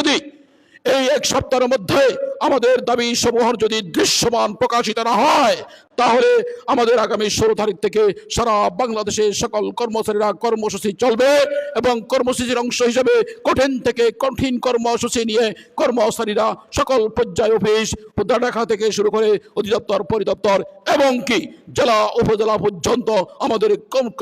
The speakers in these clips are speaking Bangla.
যদি এই এক সপ্তাহের মধ্যে আমাদের দাবি সমূহ যদি দৃশ্যমান প্রকাশিত না হয়, তাহলে আমাদের আগামী ষোলো তারিখ থেকে সারা বাংলাদেশে সকল কর্মচারীরা কর্মসূচি চলবে এবং কর্মসূচির অংশ হিসেবে কঠিন থেকে কঠিন কর্মসূচি নিয়ে কর্মচারীরা সকল পর্যায় অফিস ঢাকা থেকে শুরু করে অধিদপ্তর, পরিদপ্তর এবং কি জেলা, উপজেলা পর্যন্ত আমাদের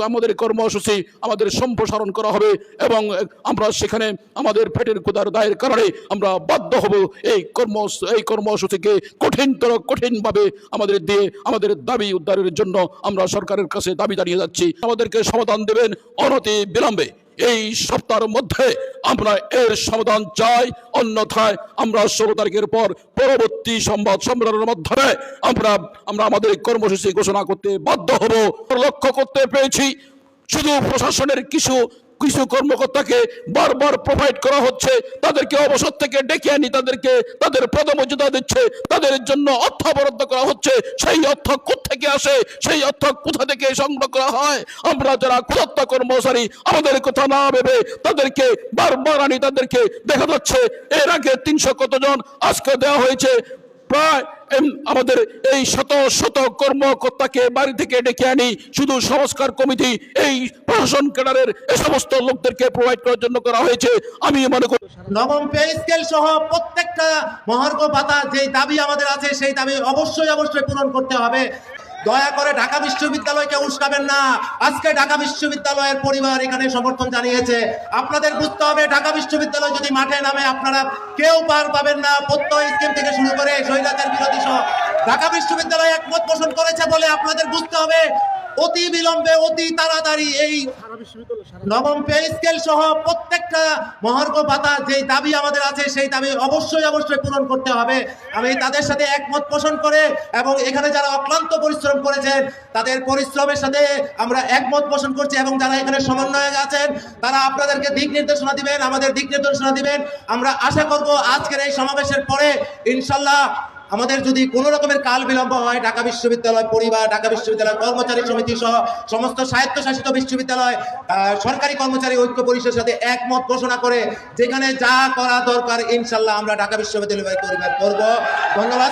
আমাদের কর্মসূচি আমাদের সম্প্রসারণ করা হবে এবং আমরা সেখানে আমাদের পেটের কোদার দায়ের কারণে আমরা বাধ্য হব এই কর্ম এই কর্মসূচিকে কঠিনতর, কঠিনভাবে আমাদের দিয়ে, আমাদের দাবি উদ্ধারের জন্য আমরা সরকারের কাছে দাবি জানিয়ে যাচ্ছি। আমাদেরকে সমাধান দেবেন অনতি বিলম্বে। এই সপ্তাহের মধ্যে আমরা এর সমাধান চাই। অন্যথায় আমরা ষোলো তারিখের পর পরবর্তী সংবাদ সম্মেলনের মাধ্যমে আমরা আমরা আমাদের কর্মসূচি ঘোষণা করতে বাধ্য হব। লক্ষ্য করতে পেরেছি। শুধু প্রশাসনের কিছু কিছু কর্মকর্তাকে বারবার প্রোভাইড করা হচ্ছে, তাদেরকে অবসর থেকে ডেকে আনি, তাদেরকে তাদের পদমর্যাদা দিচ্ছে, তাদের জন্য অর্থ বরাদ্দ করা হচ্ছে, সেই অর্থ থেকে আসে, সেই অর্থ কোথা থেকে সংগ্রহ করা হয়? আমরা যারা ক্ষুধাত্ম কর্মচারী, আমাদের কথা না ভেবে তাদেরকে বারবার আনি, তাদেরকে দেখা যাচ্ছে, এর আগে তিনশো কতজন আজকে দেওয়া হয়েছে প্রায় আমাদের এই শত শত কর্মকর্তাকে বাড়ি থেকে ডেকে আনি শুধু সংস্কার কমিটি, এই প্রশাসন ক্যাডারের এ সমস্ত লোকদেরকে প্রোভাইড করার জন্য করা হয়েছে। আমি মনে করি নবম পে স্কেল সহ প্রত্যেকটা মহার্ঘ ভাতা যে দাবি আমাদের আছে, সেই দাবি অবশ্যই অবশ্যই পূরণ করতে হবে। দয়া করে ঢাকা বিশ্ববিদ্যালয়কে উস্কাবেন না। আজকে ঢাকা বিশ্ববিদ্যালয়ের পরিবার এখানে সমর্থন জানিয়েছে। আপনাদের বুঝতে হবে, ঢাকা বিশ্ববিদ্যালয় যদি মাঠে নামে, আপনারা কেউ পার পাবেন না। প্রত্যয় স্কিম থেকে শুরু করে স্বৈরাচার বিরোধী সহ। ঢাকা বিশ্ববিদ্যালয় একমত পোষণ করেছে বলে আপনাদের বুঝতে হবে। অতি বিলম্বে, অতি তাড়াতাড়ি এই নবম পে স্কেল সহ প্রত্যেকটা মহার্ঘ ভাতা যে দাবি আমাদের আছে, সেই দাবি অবশ্যই অবশ্যই পূরণ করতে হবে। আমি তাদের সাথে একমত পোষণ করে এবং এখানে যারা অক্লান্ত পরিশ্রম করেছেন, তাদের পরিশ্রমের সাথে আমরা একমত পোষণ করছি এবং যারা এখানে সমন্বয়ক আছেন, তারা আপনাদেরকে দিক নির্দেশনা দিবেন, আমাদের দিক নির্দেশনা দিবেন। আমরা আশা করব আজকের এই সমাবেশের পরে, ইনশাল্লাহ আমাদের যদি কোনো রকমের কাল বিলম্ব হয়, ঢাকা বিশ্ববিদ্যালয় পরিবার, ঢাকা বিশ্ববিদ্যালয় কর্মচারী সমিতি সহ সমস্ত স্বায়ত্তশাসিত বিশ্ববিদ্যালয় সরকারি কর্মচারী ঐক্য পরিষদের সাথে একমত ঘোষণা করে যেখানে যা করা দরকার, ইনশাল্লাহ আমরা ঢাকা বিশ্ববিদ্যালয় পরিবার করব। ধন্যবাদ